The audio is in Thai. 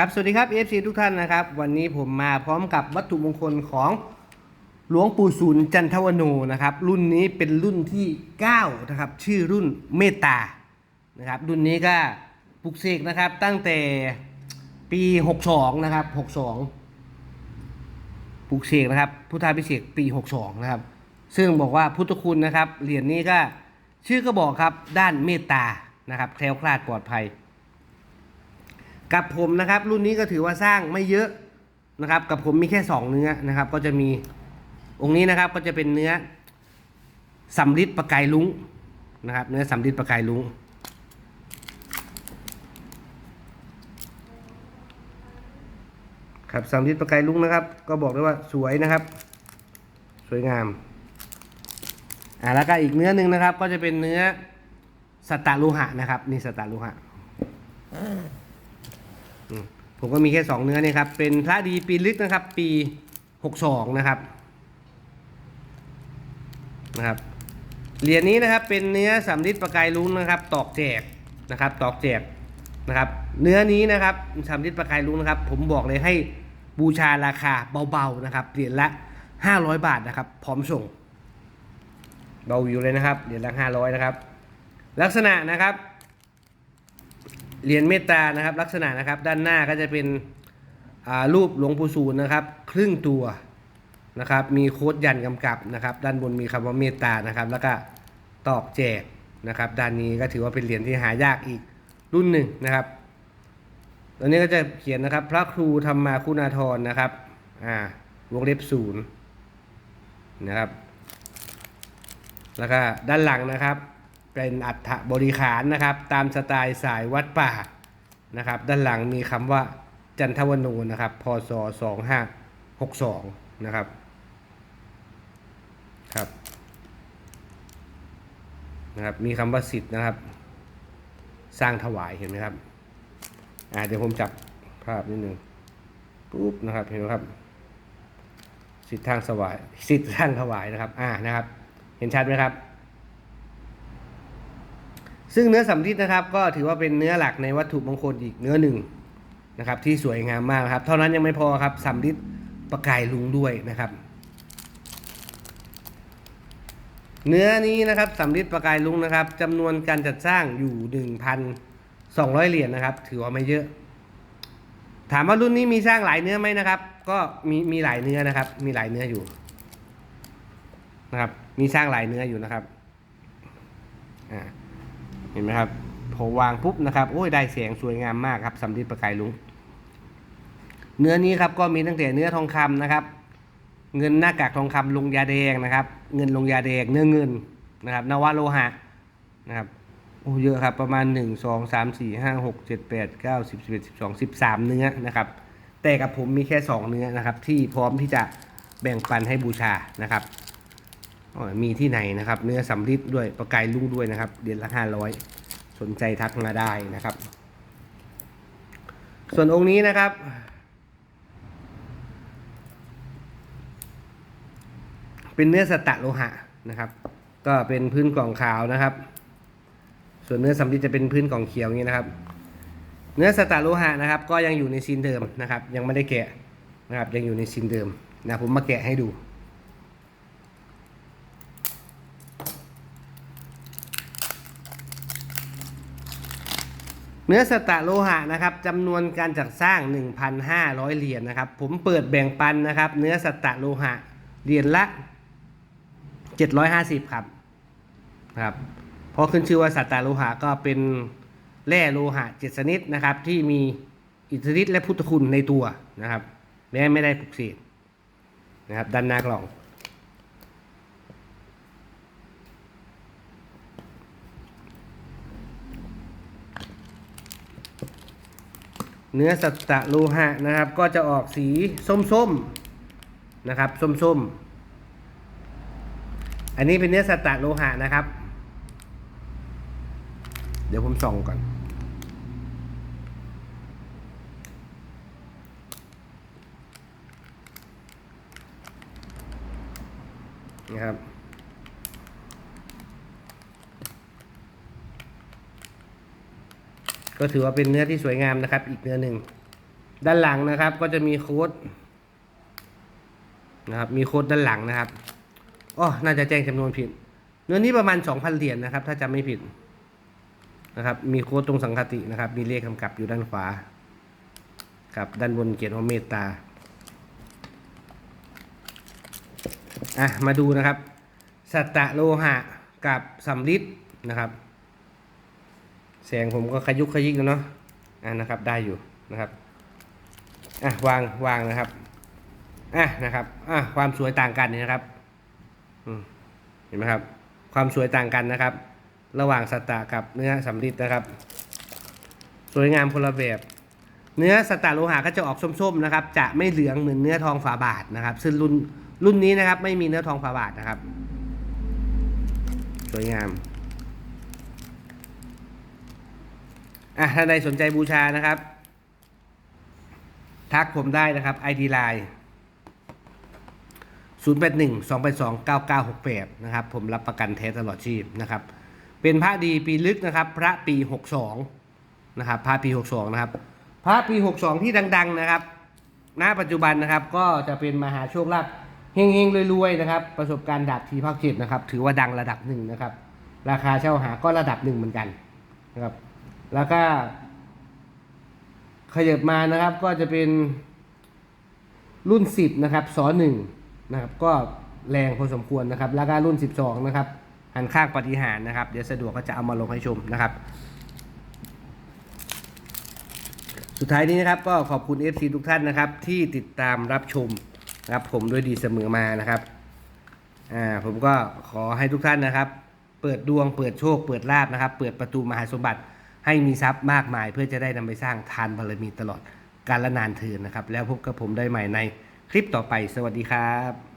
ครับสวัสดีครับ FC ทุกท่านนะครับ วันนี้ผมมาพร้อมกับวัตถุมงคลของหลวงปู่ศูนย์จันทวโนนะครับ รุ่นนี้เป็นรุ่นที่ 9 นะครับ ชื่อรุ่นเมตตานะครับ รุ่นนี้ก็ปลุกเสกนะครับ ตั้งแต่ปี 62 นะครับ 62ปลุกเสกนะครับ พุทธาพิเศษปี 62 นะครับ ซึ่งบอกว่าพุทธคุณนะครับเหรียญนี้ก็ชื่อก็บอกครับด้านเมตตานะครับแคล้วคลาดปลอดภัย กับผมนะครับ รุ่นนี้ก็ถือว่าสร้างไม่เยอะนะครับ กับผมมีแค่ 2 เนื้อนะครับ ก็จะมีองค์นี้นะครับก็จะเป็นเนื้อสำลิดประกายลุงนะครับ เนื้อสำลิดประกายลุงครับสำลิดประกายลุงนะครับ ก็บอกได้ว่าสวยนะครับ สวยงามอ่าแล้วก็อีกเนื้อหนึ่งนะครับ ก็จะเป็นเนื้อสตาลูหะนะครับ นี่สตตาลูหะ ผมก็มีแค่สองเนื้อเนี่ยครับ เป็นพระดีปีลึกนะครับ ปีหกสองนะครับนะครับ เหรียญนี้นะครับเป็นเนื้อสำริดประกายลุ้งนะครับ ตอกแจกนะครับ ตอกแจกนะครับ เนื้อนี้นะครับสำริดประกายลุ้งนะครับ ผมบอกเลยให้บูชาราคาเบาๆนะครับ เหรียญละ 500 บาทนะครับ พร้อมส่ง เบาวิวเลยนะครับ เหรียญละ 500 นะครับ ลักษณะนะครับ เหรียญเมตตานะครับ ลักษณะนะครับด้านหน้าก็จะเป็นรูปหลวงปู่ศูนย์นะครับ ครึ่งตัวนะครับ มีโค้ดยันกำกับนะครับ ด้านบนมีคำว่าเมตตานะครับ แล้วก็ตอกแจกนะครับ ด้านนี้ก็ถือว่าเป็นเหรียญที่หายากอีกรุ่นหนึ่งนะครับตอนนี้ก็จะเขียนนะครับ พระครูธรรมาคุณาธรนะครับอ่าวงเล็บศูนย์นะครับ แล้วก็ด้านหลังนะครับ เป็นอัฐบริขารนะครับ ตามสไตล์สายวัดป่านะครับ ด้านหลังมีคำว่าจันทวโนนะครับ พศ 2562 นะครับ ครับ นะครับ มีคำว่าสิทธิ์นะครับ สร้างถวายเห็นไหมครับ อ่าเดี๋ยวผมจับภาพนิดนึงปุ๊บนะครับ เห็นไหมครับ สิทธิ์ทางสวาย สิทธิ์ทางถวายนะครับ อ่า นะครับ เห็นชัดไหมครับ ซึ่งเนื้อสำริดนะครับ ก็ถือว่าเป็นเนื้อหลักในวัตถุมงคลอีกเนื้อหนึ่งนะครับที่สวยงามมากครับ เท่านั้นยังไม่พอครับสำริดประกายลุงด้วยนะครับ เนื้อนี้นะครับสำริดประกายลุงนะครับจำนวนการจัดสร้างอยู่ 1,200 เหรียญนะครับ ถือว่าไม่เยอะ ถามว่ารุ่นนี้มีสร้างหลายเนื้อไหมนะครับ ก็มีมีหลายเนื้อนะครับ มีหลายเนื้ออยู่นะครับ มีสร้างหลายเนื้ออยู่นะครับอ่า เห็นไหมครับ พอวางปุ๊บนะครับ โอ้ยได้แสงสวยงามมากครับสำริดประกายลุงเนื้อนี้ครับก็มีตั้งแต่เนื้อทองคำนะครับ เงินหน้ากากทองคำลงยาแดงนะครับ เงินลงยาแดงเนื้อเงินนะครับ นวโลหะนะครับโอ้เยอะครับประมาณ 1 2 3 4 5 6 7 8 9 10 11 12 13 เนื้อนะครับ แต่กับผมมีแค่ 2 เนื้อนะครับ ที่พร้อมที่จะแบ่งปันให้บูชานะครับ มีที่ไหนนะครับ เนื้อสำริดด้วยประกายลุงด้วยนะครับ เดือนละห้าร้อยสนใจทักมาได้นะครับ ส่วนองค์นี้นะครับ เป็นเนื้อสตะโลหะนะครับ ก็เป็นพื้นกล่องขาวนะครับ ส่วนเนื้อสำริดจะเป็นพื้นกล่องเขียวอย่างนี้นะครับ เนื้อสตะโลหะนะครับ ก็ยังอยู่ในซีนเดิมนะครับ ยังไม่ได้แกะนะครับ ยังอยู่ในซีนเดิมนะผมมาแกะให้ดู เนื้อสตะโลหะนะครับจำนวนการจัดสร้าง 1,500 เหรียญนะครับ ผมเปิดแบ่งปันนะครับ เนื้อสตะโลหะเหรียญละ 750 ครับครับเพราะขึ้นชื่อว่าสตะโลหะก็เป็นแร่โลหะเจ็ดชนิดนะครับ ที่มีอิทธิฤทธิ์และพุทธคุณในตัวนะครับแม้ไม่ได้ปลุกเสกนะครับด้านหน้ากล่อง เนื้อสัตตะโลหะนะครับ ก็จะออกสีส้มๆนะครับ ส้มๆ อันนี้เป็นเนื้อสัตตะโลหะนะครับ เดี๋ยวผมส่องก่อนนะครับ ก็ถือว่าเป็นเนื้อที่สวยงามนะครับ อีกเนื้อหนึ่ง ด้านหลังนะครับ ก็จะมีโค้ดนะครับ มีโค้ดด้านหลังนะครับอ๋อน่าจะแจ้งจำนวนผิด เนื้อนี้ประมาณ 2,000 เหรียญนะครับ ถ้าจำไม่ผิดนะครับ มีโค้ดตรงสังคตินะครับ มีเลขกำกับอยู่ด้านขวากับด้านบนเขียนว่าเมตตาอะมาดูนะครับ สัตตะโลหะกับสำลิดนะครับ แสงผมก็ขยุกขยิกแล้วเนาะอะนะครับได้อยู่นะครับอะวางวางนะครับอะนะครับอะความสวยต่างกันนี่นะครับอเห็นไหมครับ ความสวยต่างกันนะครับ ระหว่างสตตะกับเนื้อสำลิดนะครับ สวยงามคนละแบบเนื้อสตาโลหะก็จะออกส้มๆนะครับ จะไม่เหลืองเหมือนเนื้อทองฝาบาทนะครับ ซึ่งรุ่นรุ่นนี้นะครับ ไม่มีเนื้อทองฝาบาทนะครับ สวยงาม อะถ้าใดสนใจบูชานะครับ ทักผมได้นะครับ ID Line 081 282 9968 นะครับ ผมรับประกันแท้ตลอดชีพนะครับ เป็นพระดีปีลึกนะครับ พระปี 62 นะครับ พระปี 62 นะครับ พระปี 62 ที่ดัง ๆ นะครับ ณ ปัจจุบันนะครับ ก็จะเป็นมหาโชคลาภเฮงๆรวยๆนะครับ ประสบการณ์ดาบทีภาคเจ็ดนะครับ ถือว่าดังระดับหนึ่งนะครับ ราคาเช่าหาก็ระดับหนึ่งเหมือนกันนะครับ แล้วก็ขยับมานะครับก็จะเป็นรุ่น 10 นะครับสอหนึ่งนะครับ ก็แรงพอสมควรนะครับ แล้วก็รุ่น 12 นะครับ หันข้างปฏิหารนะครับ เดี๋ยวสะดวกก็จะเอามาลงให้ชมนะครับ สุดท้ายนี้นะครับก็ขอบคุณ FC ทุกท่านนะครับ ที่ติดตามรับชมนะครับ ผมด้วยดีเสมอมานะครับอ่าผมก็ขอให้ทุกท่านนะครับ เปิดดวงเปิดโชค เปิดลาบนะครับ เปิดประตูมหาสมบัติ ให้มีทรัพย์มากมาย เพื่อจะได้นำไปสร้างทานบารมีตลอดกาลนานเทินนะครับ แล้วพบกับผมได้ใหม่ในคลิปต่อไป สวัสดีครับ